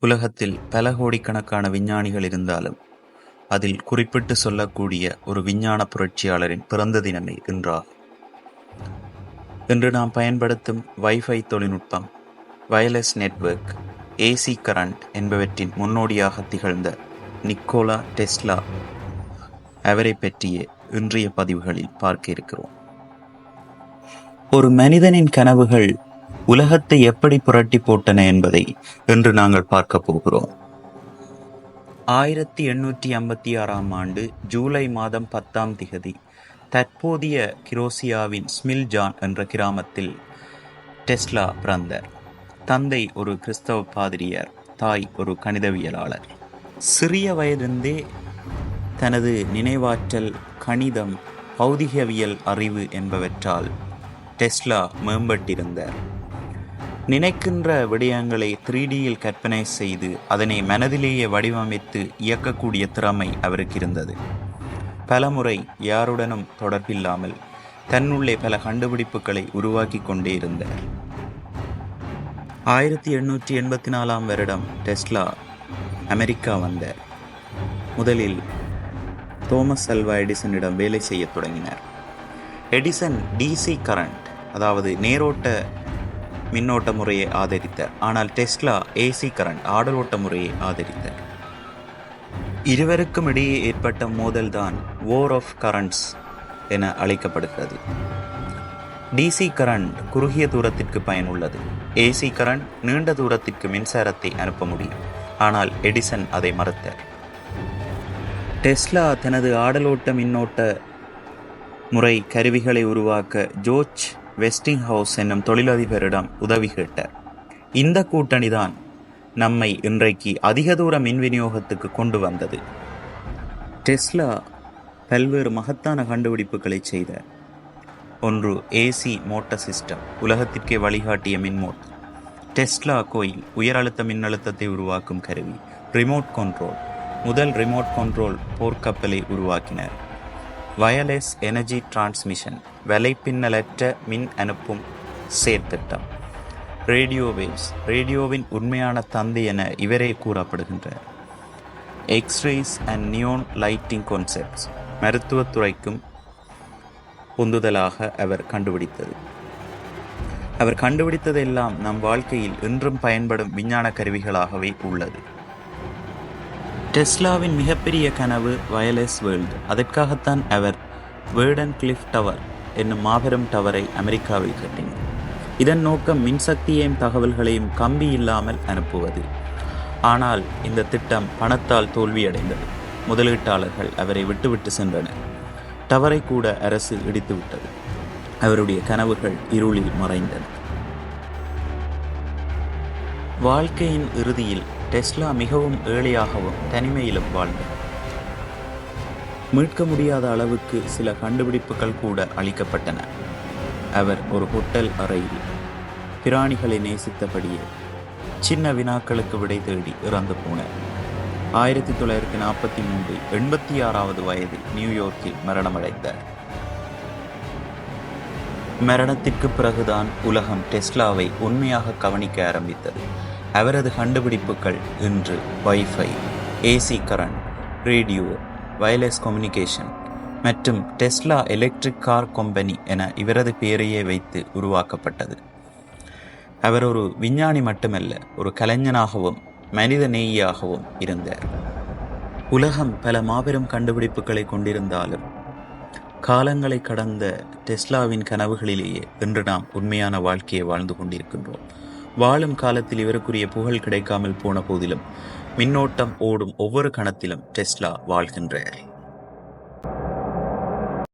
உலகத்தில் பல கோடிக்கணக்கான விஞ்ஞானிகள் இருந்தாலும் அதில் குறிப்பிட்டு சொல்லக்கூடிய ஒரு விஞ்ஞான புரட்சியாளரின் பிறந்த தினமே இன்றாகும். இன்று நாம் பயன்படுத்தும் வைஃபை தொழில்நுட்பம் வயர்லெஸ் நெட்வொர்க் ஏசி கரண்ட் என்பவற்றின் முன்னோடியாக திகழ்ந்த நிக்கோலா டெஸ்லா அவரை பற்றிய இன்றைய பதிவுகளில் பார்க்க இருக்கிறோம். ஒரு மனிதனின் கனவுகள் உலகத்தை எப்படி புரட்டி போட்டன என்பதை இன்று நாங்கள் பார்க்க போகிறோம். ஆயிரத்தி எண்ணூற்றி ஐம்பத்தி ஆறாம் ஆண்டு ஜூலை மாதம் பத்தாம் திகதி தற்போதைய கிரோசியாவின் ஸ்மில்ஜான் என்ற கிராமத்தில் டெஸ்லா பிறந்தார். தந்தை ஒரு கிறிஸ்தவ பாதிரியார் தாய் ஒரு கணிதவியலாளர். சிறிய வயதிருந்தே தனது நினைவாற்றல் கணிதம் பௌதிகவியல் அறிவு என்பவற்றால் டெஸ்லா மேம்பட்டிருந்தார். நினைக்கின்ற விடயங்களை த்ரீடியில் கற்பனை செய்து அதனை மனதிலேயே வடிவமைத்து இயக்கக்கூடிய திறமை அவருக்கு இருந்தது. பலமுறை யாருடனும் தொடர்பில்லாமல் தன்னுள்ளே பல கண்டுபிடிப்புகளை உருவாக்கி கொண்டே இருந்தார் ஆயிரத்தி எண்ணூற்றி எண்பத்தி நாலாம் வருடம் டெஸ்லா அமெரிக்கா வந்தார். முதலில் தோமஸ் அல்வா எடிசனிடம் வேலை செய்யத் தொடங்கினார். எடிசன் டிசி கரண்ட் அதாவது நேரோட்ட மின்னோட்ட முறையை ஆதரித்தார் ஆனால் டெஸ்லா ஏசி கரண்ட் ஆடலோட்ட முறையை ஆதரித்தார் இருவருக்கும் இடையே ஏற்பட்ட மோதல்தான் ஓர் ஆஃப் கரண்ட்ஸ் என அழைக்கப்படுகிறது. டிசி கரண்ட் குறுகிய தூரத்திற்கு பயனுள்ளது. ஏசி கரண்ட் நீண்ட தூரத்திற்கு மின்சாரத்தை அனுப்ப முடியும். ஆனால் எடிசன் அதை மறுத்தார் டெஸ்லா தனது ஆடலோட்ட மின்னோட்ட முறை கருவிகளை உருவாக்க ஜோர்ஜ் வெஸ்டிங் ஹவுஸ் என்னும் தொழிலதிபரிடம் உதவி கேட்டார். இந்த கூட்டணிதான் நம்மை இன்றைக்கு அதிக தூர மின் விநியோகத்துக்கு கொண்டு வந்தது. டெஸ்லா பல்வேறு மகத்தான கண்டுபிடிப்புகளை செய்தார் ஒன்று ஏசி மோட்டார் சிஸ்டம் உலகத்திற்கே வழிகாட்டிய மின்மோட்டர் டெஸ்லா கோயில் உயர் அழுத்த மின்னழுத்தத்தை உருவாக்கும் கருவி ரிமோட் கண்ட்ரோல். முதல் ரிமோட் கண்ட்ரோல் போர்க்கப்பலை உருவாக்கினர். வயர்லெஸ் எனர்ஜி டிரான்ஸ்மிஷன் வலைப்பின்னலற்ற மின் அனுப்பும் செயற்திட்டம் ரேடியோ வேவ்ஸ் ரேடியோவின் உண்மையான தந்தை என இவரே கூறப்படுகின்றார் x-rays and neon lighting concepts மருத்துவத்துறைக்கும் பொந்துதலாக அவர் கண்டுபிடித்தது. அவர் கண்டுபிடித்ததெல்லாம் நம் வாழ்க்கையில் இன்றும் பயன்படும் விஞ்ஞான கருவிகளாகவே உள்ளது. டெஸ்லாவின் மிகப்பெரிய கனவு வயர்லெஸ் வேர்ல்டு. அதற்காகத்தான் அவர் வேர்டன் கிளிஃப் டவர் என்னும் மாபெரும் டவரை அமெரிக்காவில் கட்டினார். இதன் நோக்கம் மின்சக்தியையும் தகவல்களையும் கம்பி இல்லாமல் அனுப்புவது ஆனால் இந்த திட்டம் பணத்தால் தோல்வியடைந்தது. முதலீட்டாளர்கள் அவரை விட்டுவிட்டு சென்றனர். டவரை கூட அரசு இடித்துவிட்டது அவருடைய கனவுகள் இருளில் மறைந்தன. வாழ்க்கையின் இறுதியில் டெஸ்லா மிகவும் ஏழையாகவும் தனிமையிலும் வாழ்ந்தார் மீட்க முடியாத அளவுக்கு சில கண்டுபிடிப்புகள் கூட அளிக்கப்பட்டன. அவர் ஒரு ஹோட்டல் அறையில் பிராணிகளை நேசித்தபடியே சின்ன வினாக்களுக்கு விடை தேடி இறந்து போனார். ஆயிரத்தி தொள்ளாயிரத்தி நாற்பத்தி மூன்றில் எண்பத்தி ஆறாவது வயதில் நியூயார்க்கில் மரணமடைந்தார். மரணத்திற்கு பிறகுதான் உலகம் டெஸ்லாவை உண்மையாக கவனிக்க ஆரம்பித்தது. அவரது கண்டுபிடிப்புகள் இன்று Wi-Fi AC current radio wireless communication மற்றும் டெஸ்லா எலக்ட்ரிக் கார் கம்பெனி என இவரது பெயரையே வைத்து உருவாக்கப்பட்டது. அவர் ஒரு விஞ்ஞானி மட்டுமல்ல ஒரு கலைஞனாகவும் மனித நேயியாகவும் இருந்தார். உலகம் பல மாபெரும் கண்டுபிடிப்புகளை கொண்டிருந்தாலும் காலங்களை கடந்த டெஸ்லாவின் கனவுகளிலேயே இன்று நாம் உண்மையான வாழ்க்கையை வாழ்ந்து கொண்டிருக்கின்றோம். வாழும் காலத்தில் இவருக்குரிய புகழ் கிடைக்காமல் போன போதிலும் மின்னோட்டம் ஓடும் ஒவ்வொரு கணத்திலும் டெஸ்லா வாழ்கின்றார்.